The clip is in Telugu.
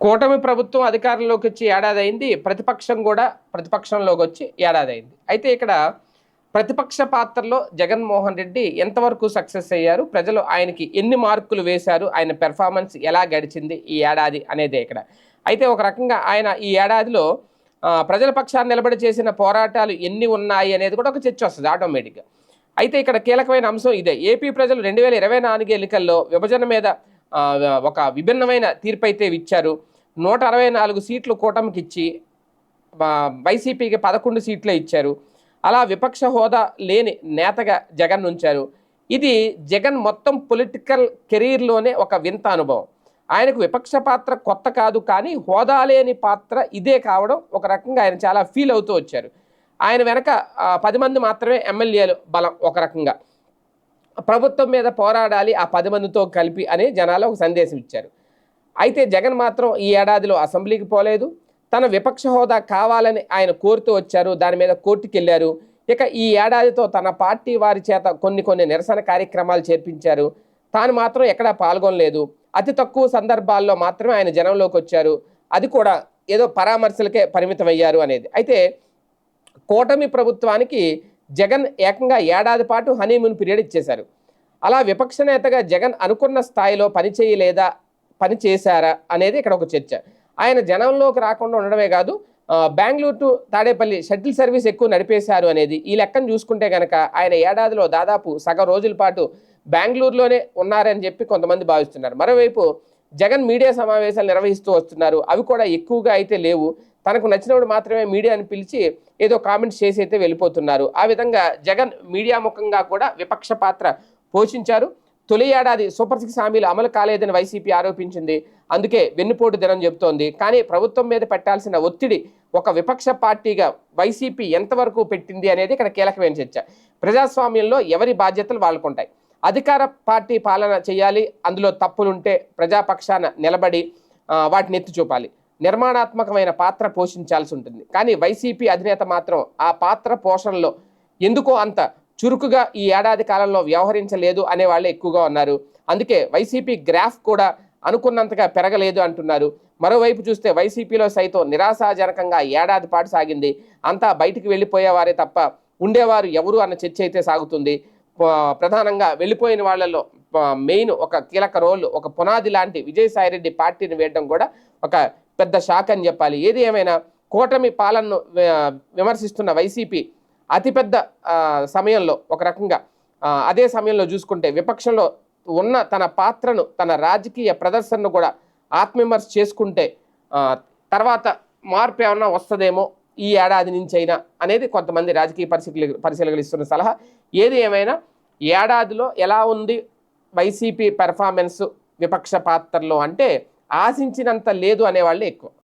కూటమి ప్రభుత్వం అధికారంలోకి వచ్చి ఏడాది అయింది ప్రతిపక్షం కూడా ప్రతిపక్షంలోకి వచ్చి ఏడాది అయింది అయితే ఇక్కడ ప్రతిపక్ష పాత్రలో జగన్మోహన్ రెడ్డి ఎంతవరకు సక్సెస్ అయ్యారు ప్రజలు ఆయనకి ఎన్ని మార్కులు వేశారు ఆయన పెర్ఫార్మెన్స్ ఎలా గడిచింది ఈ ఏడాది అనేదే ఇక్కడ. అయితే ఒక రకంగా ఆయన ఈ ఏడాదిలో ప్రజల పక్షాన్ని నిలబడి చేసిన పోరాటాలు ఎన్ని ఉన్నాయి అనేది కూడా ఒక చర్చ వస్తుంది ఆటోమేటిక్గా. అయితే ఇక్కడ కీలకమైన అంశం ఇదే. ఏపీ ప్రజలు రెండు వేల ఇరవై నాలుగు ఎన్నికల్లో విభజన మీద ఒక విభిన్నమైన తీర్పు అయితే ఇచ్చారు నూట అరవై నాలుగు సీట్లు కూటమికి ఇచ్చి వైసీపీకి పదకొండు సీట్లే ఇచ్చారు. అలా విపక్ష హోదా లేని నేతగా జగన్ ఉంచారు. ఇది జగన్ మొత్తం పొలిటికల్ కెరీర్లోనే ఒక వింత అనుభవం. ఆయనకు విపక్ష పాత్ర కొత్త కాదు కానీ హోదా లేని పాత్ర ఇదే కావడం ఒక రకంగా ఆయన చాలా ఫీల్ అవుతూ వచ్చారు. ఆయన వెనక పది మంది మాత్రమే ఎమ్మెల్యేలు బలం ఒక రకంగా. ప్రభుత్వం మీద పోరాడాలి ఆ పది మందితో కలిపి అని జనాలు ఒక సందేశం ఇచ్చారు. అయితే జగన్ మాత్రం ఈ ఏడాదిలో అసెంబ్లీకి పోలేదు. తన విపక్ష హోదా కావాలని ఆయన కోరుతూ వచ్చారు. దాని మీద కోర్టుకి వెళ్ళారు. ఇక ఈ ఏడాదితో తన పార్టీ వారి చేత కొన్ని కొన్ని నిరసన కార్యక్రమాలు చేర్పించారు. తాను మాత్రం ఎక్కడా పాల్గొనలేదు. అతి తక్కువ సందర్భాల్లో మాత్రమే ఆయన జనంలోకి వచ్చారు. అది కూడా ఏదో పరామర్శలకే పరిమితమయ్యారు అనేది. అయితే కూటమి ప్రభుత్వానికి జగన్ ఏకంగా ఏడాది పాటు హనీమూన్ పీరియడ్ ఇచ్చేశారు. అలా విపక్ష నేతగా జగన్ అనుకున్న స్థాయిలో పనిచేయలేదా పని చేశారా అనేది ఇక్కడ ఒక చర్చ. ఆయన జనంలోకి రాకుండా ఉండడమే కాదు Bengaluru to Tadepalli shuttle service ఎక్కువ నడిపేశారు అనేది ఈ లెక్కను చూసుకుంటే కనుక ఆయన ఏడాదిలో దాదాపు సగం రోజుల పాటు బెంగళూరులోనే ఉన్నారని చెప్పి కొంతమంది భావిస్తున్నారు. మరోవైపు జగన్ మీడియా సమావేశాలు నిర్వహిస్తూ వస్తున్నారు. అవి కూడా ఎక్కువగా అయితే లేవు. తనకు నచ్చినప్పుడు మాత్రమే మీడియాను పిలిచి ఏదో కామెంట్స్ చేసి అయితే వెళ్ళిపోతున్నారు. ఆ విధంగా జగన్ మీడియా ముఖంగా కూడా విపక్ష పాత్ర పోషించారు. తొలి ఏడాది సూపర్ సిక్స్ హామీలు అమలు కాలేదని వైసీపీ ఆరోపించింది. అందుకే వెన్నుపోటు దినం చెబుతోంది. కానీ ప్రభుత్వం మీద పెట్టాల్సిన ఒత్తిడి ఒక విపక్ష పార్టీగా వైసీపీ ఎంతవరకు పెట్టింది అనేది ఇక్కడ కీలకమైన చర్చ. ప్రజాస్వామ్యంలో ఎవరి బాధ్యతలు వాళ్ళకుంటాయి. అధికార పార్టీ పాలన చేయాలి. అందులో తప్పులుంటే ప్రజాపక్షాన నిలబడి వాటిని ఎత్తి చూపాలి. నిర్మాణాత్మకమైన పాత్ర పోషించాల్సి ఉంటుంది. కానీ వైసీపీ అధినేత మాత్రం ఆ పాత్ర పోషణలో ఎందుకో అంత చురుకుగా ఈ ఏడాది కాలంలో వ్యవహరించలేదు అనే వాళ్ళే ఎక్కువగా ఉన్నారు. అందుకే వైసీపీ గ్రాఫ్ కూడా అనుకున్నంతగా పెరగలేదు అంటున్నారు. మరోవైపు చూస్తే వైసీపీలో సైతం నిరాశాజనకంగా ఏడాది పాటు సాగింది. అంతా బయటికి వెళ్ళిపోయేవారే తప్ప ఉండేవారు ఎవరు అన్న చర్చ అయితే సాగుతుంది. ప్రధానంగా వెళ్ళిపోయిన వాళ్ళలో మెయిన్ ఒక కీలక రోల్ ఒక పునాది లాంటి విజయసాయిరెడ్డి పార్టీని వేయడం కూడా ఒక పెద్ద షాక్ అని చెప్పాలి. ఏది ఏమైనా కూటమి పాలనను విమర్శిస్తున్న వైసీపీ అతిపెద్ద సమయంలో ఒక రకంగా అదే సమయంలో చూసుకుంటే విపక్షంలో ఉన్న తన పాత్రను తన రాజకీయ ప్రదర్శనను కూడా ఆత్మవిమర్శ చేసుకుంటే తర్వాత మార్పు ఏమన్నా వస్తుందేమో ఈ ఏడాది నుంచి అయినా అనేది కొంతమంది రాజకీయ పరిశీలి పరిశీలకులు ఇస్తున్న సలహా. ఏది ఏమైనా ఏడాదిలో ఎలా ఉంది వైసీపీ పెర్ఫార్మెన్స్ విపక్ష పాత్రలో అంటే ఆశించినంత లేదు అనేవాళ్ళే ఎక్కువ.